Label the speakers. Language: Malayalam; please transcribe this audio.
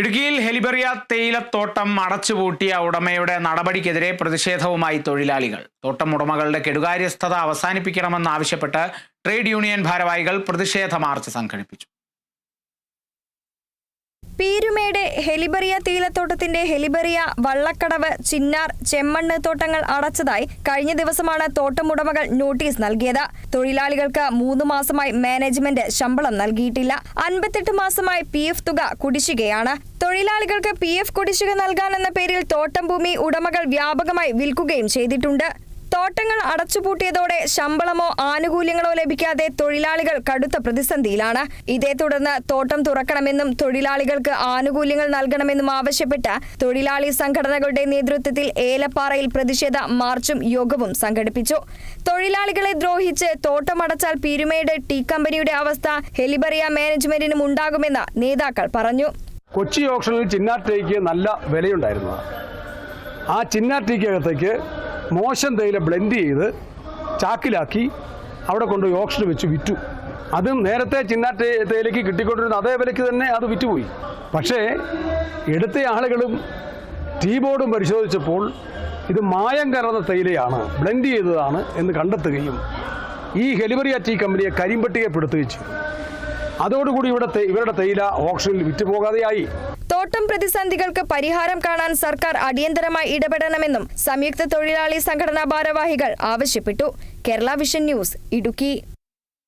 Speaker 1: ഇടുക്കിയിൽ ഹെലിബറിയ തേയിലത്തോട്ടം അടച്ചുപൂട്ടിയ ഉടമയുടെ നടപടിക്കെതിരെ പ്രതിഷേധവുമായി തൊഴിലാളികൾ. തോട്ടം ഉടമകളുടെ കെടുകാര്യസ്ഥത അവസാനിപ്പിക്കണമെന്നാവശ്യപ്പെട്ട് ട്രേഡ് യൂണിയൻ ഭാരവാഹികൾ പ്രതിഷേധ മാർച്ച് സംഘടിപ്പിച്ചു.
Speaker 2: പീരുമേട് തേയിലത്തോട്ടത്തിന്റെ ഹെലിബെറിയ വള്ളക്കടവ് ചിന്നാർ ചെമ്മണ്ണ് തോട്ടങ്ങൾ അടച്ചതായി കഴിഞ്ഞ ദിവസമാണ് തോട്ടമുടമകൾ നോട്ടീസ് നൽകിയത്. തൊഴിലാളികൾക്ക് മൂന്ന് മാസമായി മാനേജ്മെന്റ് ശമ്പളം നൽകിയിട്ടില്ല. അൻപത്തെട്ട് മാസമായി പി തുക കുടിശ്ശികയാണ്. തൊഴിലാളികൾക്ക് പി എഫ് കുടിശ്ശിക നൽകാനെന്ന പേരിൽ തോട്ടം ഭൂമി ഉടമകൾ വ്യാപകമായി വിൽക്കുകയും ചെയ്തിട്ടുണ്ട്. തോട്ടങ്ങൾ അടച്ചുപൂട്ടിയതോടെ ശമ്പളമോ ആനുകൂല്യങ്ങളോ ലഭിക്കാതെ തൊഴിലാളികൾ കടുത്ത പ്രതിസന്ധിയിലാണ്. ഇതേ തുടർന്ന് തോട്ടം തുറക്കണമെന്നും തൊഴിലാളികൾക്ക് ആനുകൂല്യങ്ങൾ നൽകണമെന്നും ആവശ്യപ്പെട്ട് തൊഴിലാളി സംഘടനകളുടെ നേതൃത്വത്തിൽ ഏലപ്പാറയിൽ പ്രതിഷേധ മാർച്ചും യോഗവും സംഘടിപ്പിച്ചു. തൊഴിലാളികളെ ദ്രോഹിച്ച് തോട്ടമടച്ചാൽ പീരുമേട് ടീ കമ്പനിയുടെ അവസ്ഥ ഹെലിബറിയ മാനേജ്മെന്റിനും ഉണ്ടാകുമെന്ന് നേതാക്കൾ പറഞ്ഞു.
Speaker 3: കൊച്ചി ഓപ്ഷനിൽ ചിന്നാർ ടീക്ക് നല്ല വിലയുണ്ടായിരുന്നു ആ ചിന്നാറ്റയ്ക്കകത്തേക്ക് മോശം തേയില ബ്ലെൻഡ് ചെയ്ത് ചാക്കിലാക്കി അവിടെ കൊണ്ട് ഓപ്ഷന് വെച്ച് വിറ്റു. അതും നേരത്തെ ചിന്നാ തേയിലയ്ക്ക് കിട്ടിക്കൊണ്ടിരുന്ന അതേ വിലയ്ക്ക് തന്നെ അത് വിറ്റുപോയി. പക്ഷേ എടുത്ത ആളുകളും ടീ ബോർഡും പരിശോധിച്ചപ്പോൾ ഇത് മായം കലർന്ന തേയിലയാണ് ബ്ലെൻഡ് ചെയ്തതാണ് എന്ന് കണ്ടെത്തുകയും ഈ ഹെലിബറിയ ടീ കമ്പനിയെ കരിമ്പട്ടികപ്പെടുത്തുകയും ചെയ്തു. അതോടുകൂടി ഇവിടെ ഇവരുടെ തേയില ഓപ്ഷനിൽ വിറ്റുപോകാതെയായി.
Speaker 2: തോട്ടം പ്രതിസന്ധികൾക്ക് പരിഹാരം കാണാൻ സർക്കാർ അടിയന്തരമായി ഇടപെടണമെന്നും സംയുക്ത തൊഴിലാളി സംഘടനാ ഭാരവാഹികൾ ആവശ്യപ്പെട്ടു. Kerala vision news Idukki.